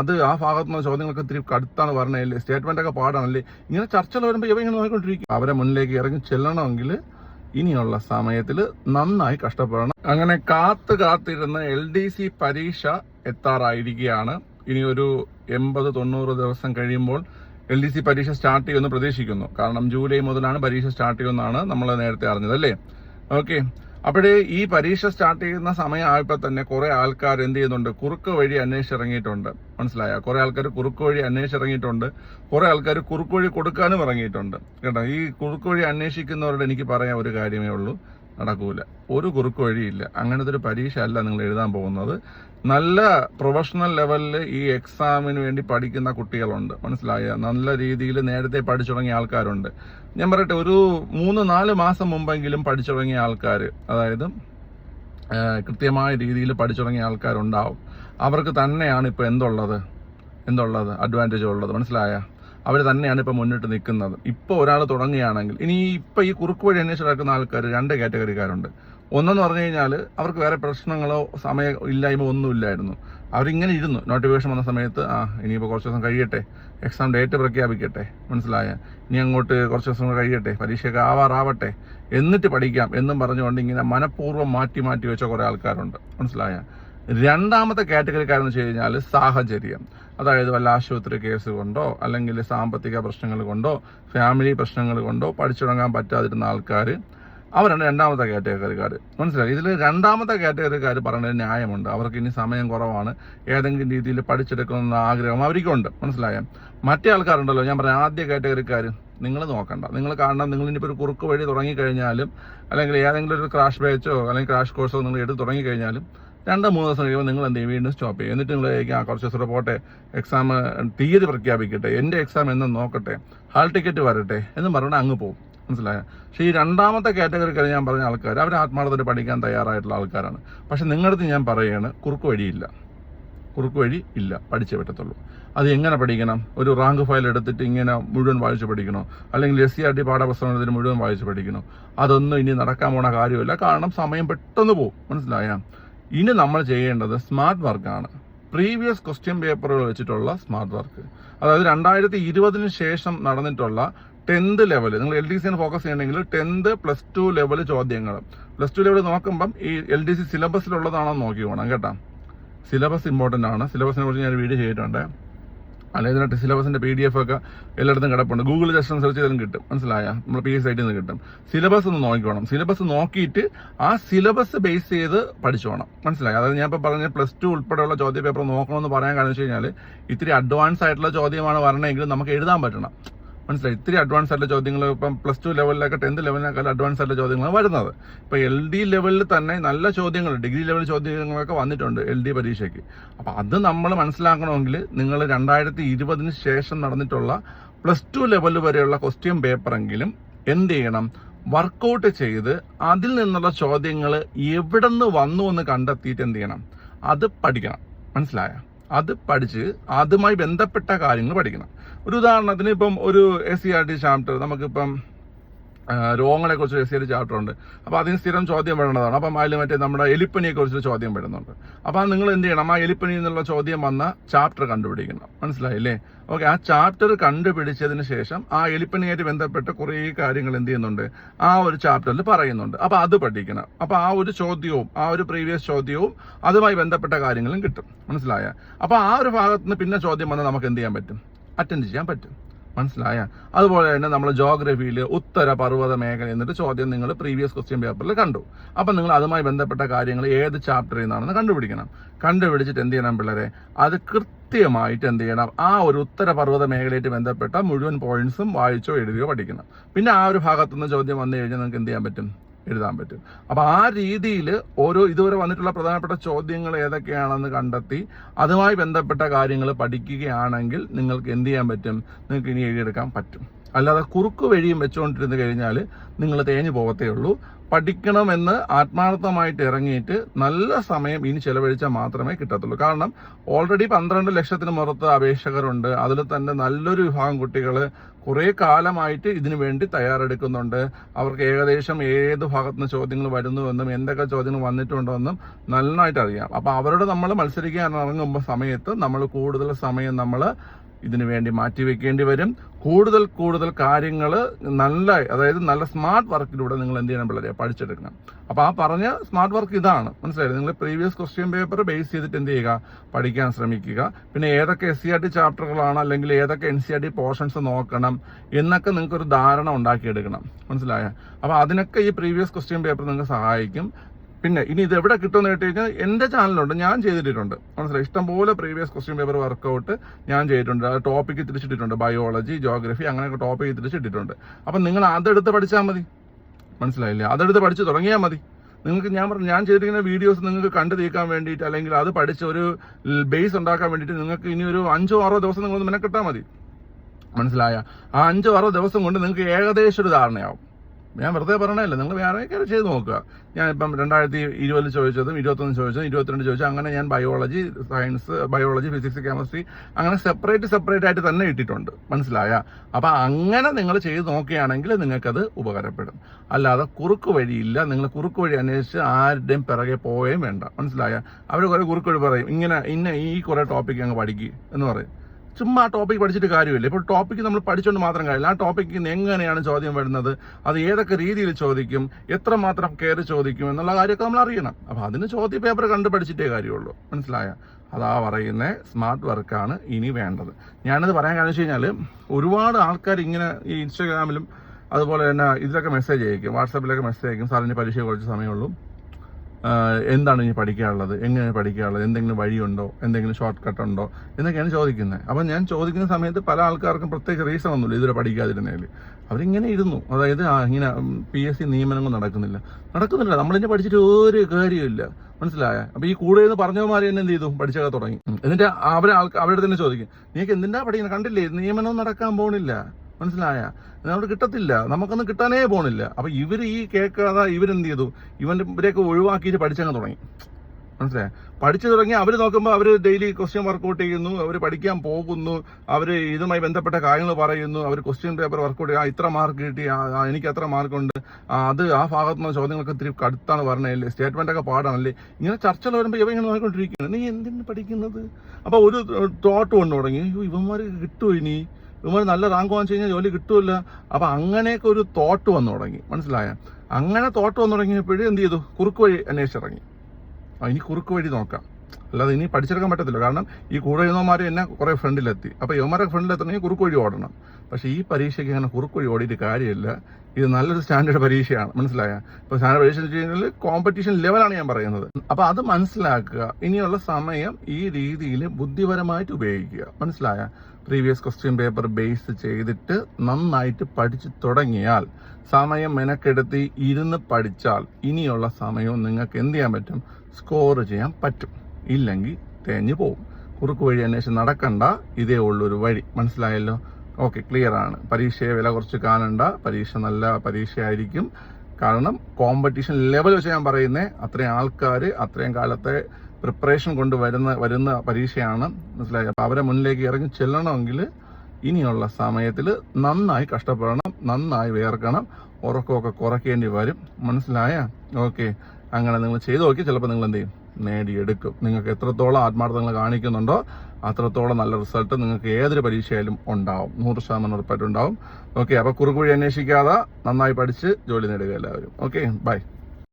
അത് ആ ഭാഗത്തു നിന്ന് ചോദ്യങ്ങളൊക്കെ ഇത്തിരി കടുത്താണ് പറഞ്ഞതല്ലേ സ്റ്റേറ്റ്മെന്റ് ഒക്കെ പാടാണല്ലേ? ഇങ്ങനെ ചർച്ചകൾ വരുമ്പോൾ ഇവ ഇങ്ങനെ നോക്കിക്കൊണ്ടിരിക്കും. അവരെ മുന്നിലേക്ക് ഇറങ്ങി ചെല്ലണമെങ്കിൽ ഇനിയുള്ള സമയത്തിൽ നന്നായി കഷ്ടപ്പെടണം. അങ്ങനെ കാത്തു കാത്തിരുന്ന് എൽ ഡി സി പരീക്ഷ എത്താറായിരിക്കുകയാണ്. ഇനി ഒരു എൺപത് തൊണ്ണൂറ് ദിവസം കഴിയുമ്പോൾ എൽ ഡി സി പരീക്ഷ സ്റ്റാർട്ട് ചെയ്യുമെന്ന് പ്രതീക്ഷിക്കുന്നു. കാരണം ജൂലൈ മുതലാണ് പരീക്ഷ സ്റ്റാർട്ട് ചെയ്യുമെന്നാണ് നമ്മൾ നേരത്തെ അറിഞ്ഞത് അല്ലേ? ഓക്കെ അപ്പോഴേ ഈ പരീക്ഷ സ്റ്റാർട്ട് ചെയ്യുന്ന സമയമായപ്പോൾ തന്നെ കുറെ ആൾക്കാർ എന്ത് ചെയ്യുന്നുണ്ട്? കുറുക്ക് വഴി അന്വേഷിച്ചിറങ്ങിയിട്ടുണ്ട് മനസ്സിലായ? കുറെ ആൾക്കാർ കുറുക്ക് വഴി അന്വേഷിച്ചിറങ്ങിയിട്ടുണ്ട് കുറെ ആൾക്കാർ കുറുക്ക് വഴി കൊടുക്കാനും ഇറങ്ങിയിട്ടുണ്ട്. കേട്ടോ? ഈ കുറുക്ക് വഴി അന്വേഷിക്കുന്നവരോട് എനിക്ക് പറയാൻ ഒരു കാര്യമേ ഉള്ളൂ. നടക്കൂല. ഒരു കുറുക്ക് വഴിയില്ല. അങ്ങനത്തെ ഒരു പരീക്ഷ അല്ല നിങ്ങൾ എഴുതാൻ പോകുന്നത്. നല്ല പ്രൊഫഷണൽ ലെവലിൽ ഈ എക്സാമിന് വേണ്ടി പഠിക്കുന്ന കുട്ടികളുണ്ട്. മനസ്സിലായ? നല്ല രീതിയിൽ നേരത്തെ പഠിച്ചു തുടങ്ങിയ ആൾക്കാരുണ്ട്. ഞാൻ പറയട്ടെ ഒരു മൂന്ന് നാല് മാസം മുമ്പെങ്കിലും പഠിച്ചു തുടങ്ങിയ ആൾക്കാർ അതായത് കൃത്യമായ രീതിയിൽ പഠിച്ചു തുടങ്ങിയ ആൾക്കാരുണ്ടാവും. അവർക്ക് തന്നെയാണ് ഇപ്പോൾ എന്തുള്ളത്? എന്തുള്ളത്? അഡ്വാന്റേജ് ഉള്ളത്. മനസ്സിലായ? അവർ തന്നെയാണ് ഇപ്പോൾ മുന്നിട്ട് നിൽക്കുന്നത്. ഇപ്പോൾ ഒരാൾ തുടങ്ങുകയാണെങ്കിൽ ഇനി ഇപ്പോൾ ഈ കുറുക്ക് വഴി അന്വേഷിച്ച് നടക്കുന്ന ആൾക്കാർ രണ്ട് കാറ്റഗറിക്കാരുണ്ട്. ഒന്നെന്ന് പറഞ്ഞു കഴിഞ്ഞാൽ അവർക്ക് വേറെ പ്രശ്നങ്ങളോ സമയ ഇല്ലായ്മ ഒന്നും ഇല്ലായിരുന്നു. അവരിങ്ങനെ ഇരുന്നു. നോട്ടിഫിക്കേഷൻ വന്ന സമയത്ത് ആ ഇനിയിപ്പോൾ കുറച്ച് ദിവസം കഴിയട്ടെ. എക്സാം ഡേറ്റ് പ്രഖ്യാപിക്കട്ടെ. മനസ്സിലായ? ഇനി അങ്ങോട്ട് കുറച്ച് ദിവസം കഴിയട്ടെ. പരീക്ഷയൊക്കെ ആവാറാവട്ടെ. എന്നിട്ട് പഠിക്കാം എന്നും പറഞ്ഞുകൊണ്ട് ഇങ്ങനെ മനഃപൂർവം മാറ്റി മാറ്റി വെച്ച കുറേ ആൾക്കാരുണ്ട്. മനസ്സിലായ? രണ്ടാമത്തെ കാറ്റഗറിക്കാരെന്ന് വെച്ച് കഴിഞ്ഞാൽ സാഹചര്യം. അതായത് വല്ല ആശുപത്രി കേസ് കൊണ്ടോ അല്ലെങ്കിൽ സാമ്പത്തിക പ്രശ്നങ്ങൾ കൊണ്ടോ ഫാമിലി പ്രശ്നങ്ങൾ കൊണ്ടോ പഠിച്ചു തുടങ്ങാൻ പറ്റാതിരുന്ന ആൾക്കാർ അവരാണ് രണ്ടാമത്തെ കാറ്റഗറിക്കാർ മനസ്സിലായി? ഇതിൽ രണ്ടാമത്തെ കാറ്റഗറിക്കാർ പറയുന്നത് ന്യായമുണ്ട്. അവർക്ക് ഇനി സമയം കുറവാണ്. ഏതെങ്കിലും രീതിയിൽ പഠിച്ചെടുക്കുന്ന ആഗ്രഹം അവർക്കുണ്ട്. മനസ്സിലായ? മറ്റേ ആൾക്കാരുണ്ടല്ലോ ഞാൻ പറഞ്ഞ ആദ്യ കാറ്റഗറിക്കാർ നിങ്ങൾ നോക്കണ്ട. നിങ്ങൾ കാണണം. നിങ്ങൾ ഇനിയിപ്പോൾ ഒരു കുറുക്ക് വഴി തുടങ്ങിക്കഴിഞ്ഞാലും അല്ലെങ്കിൽ ഏതെങ്കിലും ഒരു ക്രാഷ് ബാച്ചോ അല്ലെങ്കിൽ ക്രാഷ് കോഴ്സോ നിങ്ങൾ എടുത്ത് തുടങ്ങിക്കഴിഞ്ഞാലും രണ്ടോ മൂന്ന് ദിവസം കഴിയുമ്പോൾ നിങ്ങൾ എന്ത് ചെയ്യും? വീണ്ടും സ്റ്റോപ്പ് ചെയ്യും. എന്നിട്ട് നിങ്ങൾ ആ കുറച്ച് ദിവസം പോട്ടെ. എക്സാം തീയതി പ്രഖ്യാപിക്കട്ടെ. എന്റെ എക്സാം എന്ന് നോക്കട്ടെ. ഹാൾ ടിക്കറ്റ് വരട്ടെ. എന്ന് പറഞ്ഞാൽ അങ്ങ് പോകും മനസ്സിലായ? പക്ഷേ ഈ രണ്ടാമത്തെ കാറ്റഗറിക്കാർ ഞാൻ പറഞ്ഞ ആൾക്കാർ അവർ ആത്മാർത്ഥത്തിൽ പഠിക്കാൻ തയ്യാറായിട്ടുള്ള ആൾക്കാരാണ്. പക്ഷെ നിങ്ങളുടെ ഞാൻ പറയുകയാണ് കുറുക്ക് വഴിയില്ല. കുറുക്ക് വഴി ഇല്ല. പഠിച്ചേ പറ്റത്തുള്ളൂ. അത് എങ്ങനെ പഠിക്കണം? ഒരു റാങ്ക് ഫയൽ എടുത്തിട്ട് ഇങ്ങനെ മുഴുവൻ വായിച്ച് പഠിക്കണോ? അല്ലെങ്കിൽ എസ് സി ആർ ടി പാഠപുസ്തകം എടുത്തിട്ട് മുഴുവൻ വായിച്ച് പഠിക്കണോ? അതൊന്നും ഇനി നടക്കാൻ പോണ കാര്യമില്ല. കാരണം സമയം പെട്ടെന്ന് പോകും മനസ്സിലായ? ഇനി നമ്മൾ ചെയ്യേണ്ടത് സ്മാർട്ട് വർക്കാണ് പ്രീവിയസ് ക്വസ്റ്റ്യൻ പേപ്പറുകൾ വെച്ചിട്ടുള്ള സ്മാർട്ട് വർക്ക്. അതായത് രണ്ടായിരത്തി ഇരുപതിന് ശേഷം നടന്നിട്ടുള്ള ടെൻത്ത് ലെവൽ. നിങ്ങൾ എൽ ഡി സിന് ഫോക്കസ് ചെയ്യണമെങ്കിൽ ടെൻത്ത് പ്ലസ് ടു ലെവൽ ചോദ്യങ്ങൾ പ്ലസ് ടു ലെവൽ നോക്കുമ്പം ഈ എൽ ഡി സി സിലബസിലുള്ളതാണോ നോക്കി പോകണം കേട്ടോ. സിലബസ് ഇമ്പോർട്ടന്റ് ആണ്. സിലബസിനെ കുറിച്ച് ഞാൻ വീഡിയോ ചെയ്തിട്ടുണ്ട്. അല്ലെങ്കിൽ ഇതിനകത്ത് സിലബസിന്റെ പി ഡി എഫ് ഒക്കെ എല്ലായിടത്തും കിടപ്പുണ്ട്. ഗൂഗിൾ ജസ്റ്റ് ഒന്ന് സെർച്ച് ചെയ്താലും കിട്ടും. മനസ്സിലായ? നമ്മൾ പി സൈറ്റിൽ നിന്ന് കിട്ടും. സിലബസ് ഒന്ന് നോക്കിക്കോണം. സിലബസ് നോക്കിയിട്ട് ആ സിലബസ് ബേസ് ചെയ്ത് പഠിച്ചോണം. മനസ്സിലായി? അതായത് ഞാൻ ഇപ്പോൾ പറഞ്ഞ പ്ലസ് ടു ഉൾപ്പെടെയുള്ള ചോദ്യ പേപ്പർ നോക്കണമെന്ന് പറയാൻ കാരണം വെച്ച് കഴിഞ്ഞാൽ ഇത്തിരി അഡ്വാൻസ് ആയിട്ടുള്ള ചോദ്യമാണ് വരണമെങ്കിൽ നമുക്ക് എഴുതാൻ പറ്റണം. മനസ്സിലായി? ഇത്തിരി അഡ്വാൻസ് ആയിട്ടുള്ള ചോദ്യങ്ങൾ ഇപ്പം പ്ലസ് ടു ലെവലിലൊക്കെ ടെൻത്ത് ലെവലിനേക്കാൾ അഡ്വാൻസ് ആയിട്ടുള്ള ചോദ്യങ്ങളാണ് വരുന്നത്. ഇപ്പം എൽ ഡി ലെവലിൽ തന്നെ നല്ല ചോദ്യങ്ങൾ ഡിഗ്രി ലെവൽ ചോദ്യങ്ങളൊക്കെ വന്നിട്ടുണ്ട് എൽ ഡി പരീക്ഷയ്ക്ക്. അപ്പം അത് നമ്മൾ മനസ്സിലാക്കണമെങ്കിൽ നിങ്ങൾ രണ്ടായിരത്തി ഇരുപതിന് ശേഷം നടന്നിട്ടുള്ള പ്ലസ് ടു ലെവൽ വരെയുള്ള ക്വസ്റ്റ്യൻ പേപ്പറെങ്കിലും എന്ത് ചെയ്യണം? വർക്കൗട്ട് ചെയ്ത് അതിൽ നിന്നുള്ള ചോദ്യങ്ങൾ എവിടെ നിന്ന് വന്നു എന്ന് കണ്ടെത്തിയിട്ട് എന്ത് ചെയ്യണം? അത് പഠിക്കണം. മനസ്സിലായ? അത് പഠിച്ച് അതുമായി ബന്ധപ്പെട്ട കാര്യങ്ങൾ പഠിക്കണം. ഒരു ഉദാഹരണത്തിന് ഇപ്പം ഒരു S C R T chapter നമുക്കിപ്പം രോഗങ്ങളെ കുറിച്ച് എസ് സി ആർ ചാപ്റ്റർ ഉണ്ട് അപ്പോൾ അതിന് സ്ഥിരം ചോദ്യം വരുന്നതാണ് അപ്പം അതിൽ മറ്റേ നമ്മുടെ എലിപ്പനിയെ കുറിച്ച് ചോദ്യം വരുന്നുണ്ട്. അപ്പോൾ നിങ്ങൾ എന്ത് ചെയ്യണം? ആ എലിപ്പനി എന്നുള്ള ചോദ്യം വന്ന ചാപ്റ്റർ കണ്ടുപിടിക്കണം. മനസ്സിലായില്ലേ? ഓക്കെ ആ ചാപ്റ്റർ കണ്ടുപിടിച്ചതിന് ശേഷം ആ എലിപ്പനിയായിട്ട് ബന്ധപ്പെട്ട കുറേ കാര്യങ്ങൾ എന്ത് ചെയ്യുന്നുണ്ട്? ആ ഒരു ചാപ്റ്ററിൽ പറയുന്നുണ്ട്. അപ്പോൾ അത് പഠിക്കണം. അപ്പോൾ ആ ഒരു ചോദ്യവും ആ ഒരു പ്രീവിയസ് ചോദ്യവും അതുമായി ബന്ധപ്പെട്ട കാര്യങ്ങളും കിട്ടും. മനസ്സിലായ? അപ്പോൾ ആ ഒരു ഭാഗത്ത് നിന്ന് പിന്നെ ചോദ്യം വന്നാൽ നമുക്ക് എന്ത് ചെയ്യാൻ പറ്റും? അറ്റൻഡ് ചെയ്യാൻ പറ്റും. മനസ്സിലായ? അതുപോലെ തന്നെ നമ്മൾ ജോഗ്രഫിയിൽ ഉത്തര പർവത മേഖല എന്നിട്ട് ചോദ്യം നിങ്ങൾ പ്രീവിയസ് ക്വസ്റ്റ്യൻ പേപ്പറിൽ കണ്ടു. അപ്പം നിങ്ങൾ അതുമായി ബന്ധപ്പെട്ട കാര്യങ്ങൾ ഏത് ചാപ്റ്ററിൽ നിന്നാണെന്ന് കണ്ടുപിടിക്കണം. കണ്ടുപിടിച്ചിട്ട് എന്ത് ചെയ്യണം പിള്ളേരെ? അത് കൃത്യമായിട്ട് എന്ത് ചെയ്യണം? ആ ഒരു ഉത്തര പർവത മേഖലയായിട്ട് ബന്ധപ്പെട്ട മുഴുവൻ പോയിന്റ്സും വായിച്ചോ എഴുതിയോ പഠിക്കണം. പിന്നെ ആ ഒരു ഭാഗത്തുനിന്ന് ചോദ്യം വന്നു കഴിഞ്ഞാൽ നിങ്ങൾക്ക് എന്ത് ചെയ്യാൻ പറ്റും? എഴുതാൻ പറ്റും. അപ്പൊ ആ രീതിയിൽ ഓരോ ഇതുവരെ വന്നിട്ടുള്ള പ്രധാനപ്പെട്ട ചോദ്യങ്ങൾ ഏതൊക്കെയാണെന്ന് കണ്ടെത്തി അതുമായി ബന്ധപ്പെട്ട കാര്യങ്ങൾ പഠിക്കുകയാണെങ്കിൽ നിങ്ങൾക്ക് എന്ത് ചെയ്യാൻ പറ്റും? നിങ്ങൾക്ക് ഇനി എഴുതിയെടുക്കാൻ പറ്റും. അല്ലാതെ കുറുക്ക് വഴിയും വെച്ചുകൊണ്ടിരുന്ന് കഴിഞ്ഞാൽ നിങ്ങൾ തേഞ്ഞു പോകത്തേ ഉള്ളൂ. പഠിക്കണമെന്ന് ആത്മാർത്ഥമായിട്ട് ഇറങ്ങിയിട്ട് നല്ല സമയം ഇനി ചെലവഴിച്ചാൽ മാത്രമേ കിട്ടത്തുള്ളൂ. കാരണം ഓൾറെഡി പന്ത്രണ്ട് ലക്ഷത്തിന് പുറത്ത് അപേക്ഷകരുണ്ട്. അതിൽ തന്നെ നല്ലൊരു വിഭാഗം കുട്ടികൾ കുറേ കാലമായിട്ട് ഇതിനു വേണ്ടി തയ്യാറെടുക്കുന്നുണ്ട്. അവർക്ക് ഏകദേശം ഏത് ഭാഗത്ത് നിന്ന് ചോദ്യങ്ങൾ വരുന്നുവെന്നും എന്തൊക്കെ ചോദ്യങ്ങൾ വന്നിട്ടുണ്ടെന്നും നന്നായിട്ട് അറിയാം. അപ്പോൾ അവരോട് നമ്മൾ മത്സരിക്കാൻ ഇറങ്ങുമ്പോൾ സമയത്ത് നമ്മൾ കൂടുതൽ സമയം നമ്മൾ ഇതിനു വേണ്ടി മാറ്റിവെക്കേണ്ടി വരും. കൂടുതൽ കൂടുതൽ കാര്യങ്ങൾ നല്ല അതായത് നല്ല സ്മാർട്ട് വർക്കിലൂടെ നിങ്ങൾ എന്ത് ചെയ്യണം പിള്ളേരെ? പഠിച്ചെടുക്കണം. അപ്പോൾ ആ പറഞ്ഞ സ്മാർട്ട് വർക്ക് ഇതാണ്. മനസ്സിലായത് നിങ്ങൾ പ്രീവിയസ് ക്വസ്റ്റ്യൻ പേപ്പർ ബേസ് ചെയ്തിട്ട് എന്ത് ചെയ്യുക? പഠിക്കാൻ ശ്രമിക്കുക. പിന്നെ ഏതൊക്കെ എസ് സി ആർ ടി ചാപ്റ്ററുകളാണ് അല്ലെങ്കിൽ ഏതൊക്കെ N C R T portions നോക്കണം എന്നൊക്കെ നിങ്ങൾക്ക് ഒരു ധാരണ ഉണ്ടാക്കിയെടുക്കണം. മനസ്സിലായ? അപ്പോൾ അതിനൊക്കെ ഈ പ്രീവിയസ് ക്വസ്റ്റ്യൻ പേപ്പർ നിങ്ങൾക്ക് സഹായിക്കും. പിന്നെ ഇനി ഇത് എവിടെ കിട്ടുമെന്ന് കേട്ട് കഴിഞ്ഞാൽ എന്റെ ചാനലുണ്ട് ഞാൻ ചെയ്തിട്ടുണ്ട്. മനസ്സിലായി? ഇഷ്ടംപോലെ പ്രീവിയസ് ക്വസ്റ്റ്യൻ പേപ്പർ വർക്കൗട്ട് ഞാൻ ചെയ്തിട്ടുണ്ട്. ടോപ്പിക്ക് തിരിച്ചിട്ടിട്ടുണ്ട്. ബയോളജി ജോഗ്രഫി അങ്ങനെയൊക്കെ ടോപ്പിക്ക് തിരിച്ചിട്ടിട്ടുണ്ട്. അപ്പം നിങ്ങൾ അതെടുത്ത് പഠിച്ചാൽ മതി. മനസ്സിലായില്ലേ? അതെടുത്ത് പഠിച്ചു തുടങ്ങിയാൽ മതി. നിങ്ങൾക്ക് ഞാൻ പറഞ്ഞു ഞാൻ ചെയ്തിരിക്കുന്ന വീഡിയോസ് നിങ്ങൾക്ക് കണ്ടു തീർക്കാൻ വേണ്ടിയിട്ട് അല്ലെങ്കിൽ അത് പഠിച്ച് ഒരു ബേസ് ഉണ്ടാക്കാൻ വേണ്ടിയിട്ട് നിങ്ങൾക്ക് ഇനി ഒരു അഞ്ചോ ആറോ ദിവസം നിങ്ങളൊന്ന് മെനക്കെട്ടാൽ മതി. മനസ്സിലായ? ആ അഞ്ചോ ആറോ ദിവസം കൊണ്ട് നിങ്ങൾക്ക് ഏകദേശം ഒരു ധാരണയാവും. ഞാൻ വെറുതെ പറയണല്ലേ നിങ്ങൾ കയറി ചെയ്ത് നോക്കുക. ഞാൻ ഇപ്പം രണ്ടായിരത്തി ഇരുപതിൽ ചോദിച്ചതും ഇരുപത്തൊന്ന് ചോദിച്ചതും ഇരുപത്തിരണ്ട് ചോദിച്ചതും അങ്ങനെ ഞാൻ biology science biology physics chemistry അങ്ങനെ സെപ്പറേറ്റ് സെപ്പറേറ്റ് ആയിട്ട് തന്നെ ഇട്ടിട്ടുണ്ട്. മനസ്സിലായ? അപ്പം അങ്ങനെ നിങ്ങൾ ചെയ്ത് നോക്കുകയാണെങ്കിൽ നിങ്ങൾക്കത് ഉപകാരപ്പെടും. അല്ലാതെ കുറുക്ക് വഴിയില്ല. നിങ്ങൾ കുറുക്ക് വഴി അന്വേഷിച്ച് ആരുടെയും പിറകെ പോവുകയും വേണ്ട. മനസ്സിലായ? അവർ കുറേ കുറുക്ക് വഴി പറയും. ഇങ്ങനെ ഇന്ന ഈ കുറേ ടോപ്പിക് അങ്ങ് പഠിക്കുക എന്ന് പറയും. ചുമ്മാ ടോപ്പിക് പഠിച്ചിട്ട് കാര്യമില്ല. ഇപ്പോൾ ടോപ്പിക് നമ്മൾ പഠിച്ചുകൊണ്ട് മാത്രം കാര്യമില്ല. ആ ടോപ്പിക്കിൽ നിന്ന് എങ്ങനെയാണ് ചോദ്യം വരുന്നത്? അത് ഏതൊക്കെ രീതിയിൽ ചോദിക്കും? എത്രമാത്രം കെയർ ചോദിക്കും? എന്നുള്ള കാര്യമൊക്കെ നമ്മൾ അറിയണം. അപ്പോൾ അതിന് ചോദ്യ പേപ്പർ കണ്ട് പഠിച്ചിട്ടേ കാര്യമുള്ളൂ. മനസ്സിലായ? അതാ പറയുന്ന സ്മാർട്ട് വർക്കാണ് ഇനി വേണ്ടത്. ഞാനത് പറയാൻ കാരണം വെച്ച് കഴിഞ്ഞാൽ ഒരുപാട് ആൾക്കാർ ഇങ്ങനെ ഈ ഇൻസ്റ്റാഗ്രാമിലും അതുപോലെ തന്നെ ഇതിലൊക്കെ മെസ്സേജ് അയക്കും. വാട്സാപ്പിലൊക്കെ മെസ്സേജ് അയക്കും. സാറിന് പരീക്ഷ കുറച്ച് സമയമുള്ളൂ. എന്താണ് ഇനി പഠിക്കാനുള്ളത്? എങ്ങനെയാണ് പഠിക്കാനുള്ളത്? എന്തെങ്കിലും വഴിയുണ്ടോ? എന്തെങ്കിലും ഷോർട്ട് കട്ട് ഉണ്ടോ? എന്നൊക്കെയാണ് ചോദിക്കുന്നത്. അപ്പം ഞാൻ ചോദിക്കുന്ന സമയത്ത് പല ആൾക്കാർക്കും പ്രത്യേകിച്ച് റീസൺ ഒന്നുമില്ല ഇതുവരെ പഠിക്കാതിരുന്നതിൽ. അവരിങ്ങനെ ഇരുന്നു. അതായത് ആ ഇങ്ങനെ പി എസ് സി നിയമനങ്ങൾ നടക്കുന്നില്ല. നടക്കുന്നില്ല. നമ്മളിന്നെ പഠിച്ചിട്ട് ഒരു കാര്യമില്ല മനസ്സിലായ? അപ്പൊ ഈ കൂടെ നിന്ന് പറഞ്ഞവന്മാർ തന്നെ എന്ത് ചെയ്തു? പഠിച്ചൊക്കെ തുടങ്ങി. എന്നിട്ട് അവരെ ആൾക്കാർ അവരുടെ തന്നെ ചോദിക്കും. നീക്ക് എന്തിനാ പഠിക്കുന്നത്? കണ്ടില്ലേ? നിയമനം നടക്കാൻ പോണില്ല. മനസ്സിലായ? അവിടെ കിട്ടത്തില്ല. നമുക്കൊന്നും കിട്ടാനേ പോണില്ല. അപ്പൊ ഇവർ ഈ കേൾക്കാതെ ഇവരെന്ത് ചെയ്തു? ഇവന്റെ ഇവരെയൊക്കെ ഒഴിവാക്കിയിട്ട് പഠിച്ചങ്ങ് തുടങ്ങി. മനസ്സിലായ? പഠിച്ചു തുടങ്ങി അവർ നോക്കുമ്പോൾ അവർ ഡെയിലി ക്വസ്റ്റ്യൻ വർക്കൗട്ട് ചെയ്യുന്നു അവർ പഠിക്കാൻ പോകുന്നു അവർ ഇതുമായി ബന്ധപ്പെട്ട കാര്യങ്ങൾ പറയുന്നു അവർ ക്വസ്റ്റ്യൻ പേപ്പർ വർക്കൗട്ട് ചെയ്യുക ഇത്ര മാർക്ക് കിട്ടി എനിക്ക് അത്ര മാർക്കുണ്ട് അത് ആ ഭാഗത്തു നിന്ന് ചോദ്യങ്ങളൊക്കെ ഇത്തിരി കടുത്താണ് പറഞ്ഞതല്ലേ സ്റ്റേറ്റ്മെന്റ് ഒക്കെ പാടാണല്ലേ ഇങ്ങനെ ചർച്ചകൾ വരുമ്പോൾ ഇവ ഇങ്ങനെ നോക്കിക്കൊണ്ടിരിക്കുകയാണ്. നീ എന്തിനു പഠിക്കുന്നത്? അപ്പോൾ ഒരു തോട്ട് കൊണ്ടു തുടങ്ങി. ഇവന്മാർ കിട്ടുമോ ഇനി? ഇവന്മാർ നല്ല റാങ്ക് വാങ്ങിച്ചു കഴിഞ്ഞാൽ ജോലി കിട്ടുമല്ല അപ്പൊ അങ്ങനെയൊക്കെ ഒരു തോട്ട് വന്നു തുടങ്ങി. മനസ്സിലായ? അങ്ങനെ തോട്ട് വന്നു തുടങ്ങിയപ്പോഴും എന്ത് ചെയ്തു? കുറുക്ക് വഴി അന്വേഷിച്ചിറങ്ങി. ഇനി കുറുക്ക് വഴി നോക്കാം. അല്ലാതെ ഇനി പഠിച്ചെടുക്കാൻ പറ്റത്തില്ല. കാരണം ഈ കൂടെ എഴുതുന്നവന്മാർ എന്നെ കുറെ ഫ്രണ്ടിലെത്തി. അപ്പൊ യോമാരെ ഫ്രണ്ടിലെത്തണമെങ്കിൽ കുറുക്കുവഴി ഓടണം. പക്ഷേ ഈ പരീക്ഷയ്ക്ക് അങ്ങനെ കുറുക്കുവഴി ഓടിയിട്ട് കാര്യമില്ല. ഇത് നല്ലൊരു സ്റ്റാൻഡേർഡ് പരീക്ഷയാണ്. മനസ്സിലായ? ഇപ്പൊ സ്റ്റാൻഡേർഡ് പരീക്ഷ എന്ന് വെച്ച് കഴിഞ്ഞാൽ കോമ്പറ്റീഷൻ ലെവലാണ് ഞാൻ പറയുന്നത്. അപ്പൊ അത് മനസ്സിലാക്കുക. ഇനിയുള്ള സമയം ഈ രീതിയിൽ ബുദ്ധിപരമായിട്ട് ഉപയോഗിക്കുക. മനസ്സിലായ? പ്രീവിയസ് ക്വസ്റ്റ്യൻ പേപ്പർ ബേസ് ചെയ്തിട്ട് നന്നായിട്ട് പഠിച്ചു തുടങ്ങിയാൽ സമയം മെനക്കെടുത്തി ഇരുന്ന് പഠിച്ചാൽ ഇനിയുള്ള സമയവും നിങ്ങൾക്ക് എന്ത് ചെയ്യാൻ പറ്റും? സ്കോർ ചെയ്യാൻ പറ്റും. ഇല്ലെങ്കിൽ തേഞ്ഞു പോകും കുറുക്ക് വഴി അന്വേഷിച്ച് നടക്കണ്ട. ഇതേ ഉള്ളൊരു വഴി. മനസ്സിലായല്ലോ? ഓക്കെ ക്ലിയർ ആണ്. പരീക്ഷയെ വില കുറച്ച് കാണണ്ട. പരീക്ഷ നല്ല പരീക്ഷയായിരിക്കും. കാരണം കോമ്പറ്റീഷൻ ലെവൽ വെച്ച് ഞാൻ പറയുന്നത് അത്രയും ആൾക്കാർ അത്രയും കാലത്തെ പ്രിപ്പറേഷൻ കൊണ്ട് വരുന്ന വരുന്ന പരീക്ഷയാണ്. മനസ്സിലായി? അപ്പോൾ അവരെ മുന്നിലേക്ക് ഇറങ്ങി ചെല്ലണമെങ്കിൽ ഇനിയുള്ള സമയത്തിൽ നന്നായി കഷ്ടപ്പെടണം നന്നായി വേർക്കണം ഉറക്കമൊക്കെ കുറയ്ക്കേണ്ടി വരും. മനസ്സിലായ? ഓക്കെ. അങ്ങനെ നിങ്ങൾ ചെയ്തു നോക്കി ചിലപ്പോൾ നിങ്ങൾ എന്ത് ചെയ്യും? നേടിയെടുക്കും. നിങ്ങൾക്ക് എത്രത്തോളം ആത്മാർത്ഥങ്ങൾ കാണിക്കുന്നുണ്ടോ അത്രത്തോളം നല്ല റിസൾട്ട് നിങ്ങൾക്ക് ഏതൊരു പരീക്ഷയിലും ഉണ്ടാവും. നൂറ് ശതമാനം ഉറപ്പായിട്ടുണ്ടാവും ഓക്കെ അപ്പോൾ കുറുക്കുവഴി അന്വേഷിക്കാതെ നന്നായി പഠിച്ച് ജോലി നേടുക എല്ലാവരും. Okay bye.